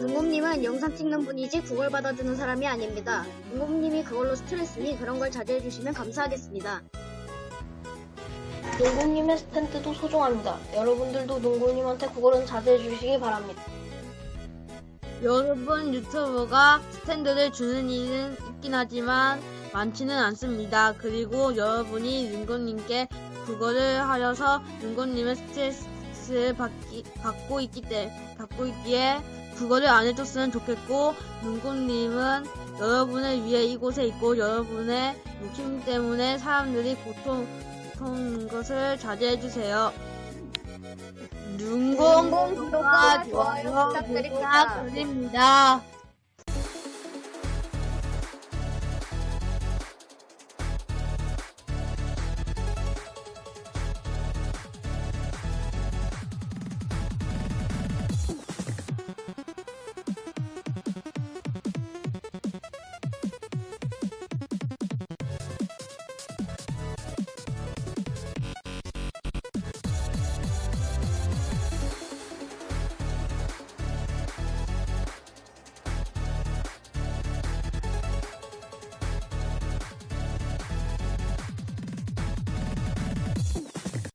눈곰님은 영상 찍는 분이지 그걸 받아주는 사람이 아닙니다. 눈곰님이 그걸로 스트레스니 그런 걸 자제해 주시면 감사하겠습니다. 농구님의 스탠드도 소중합니다. 여러분들도 농구님한테 그거는 자제해 주시기 바랍니다. 여러분 유튜브가 스탠드를 주는 일은 있긴 하지만 많지는 않습니다. 그리고 여러분이 윤건님께 그거를 하여서 윤건님의 스트레스 를 받기, 받고 있기 때 받고 있기에 그거를 안 해줬으면 좋겠고 윤건님은 여러분을 위해 이곳에 있고 여러분의 욕심 때문에 사람들이 고통 고통인 것을 자제해 주세요. 눈공 구독과 좋아요. 부탁드립니다.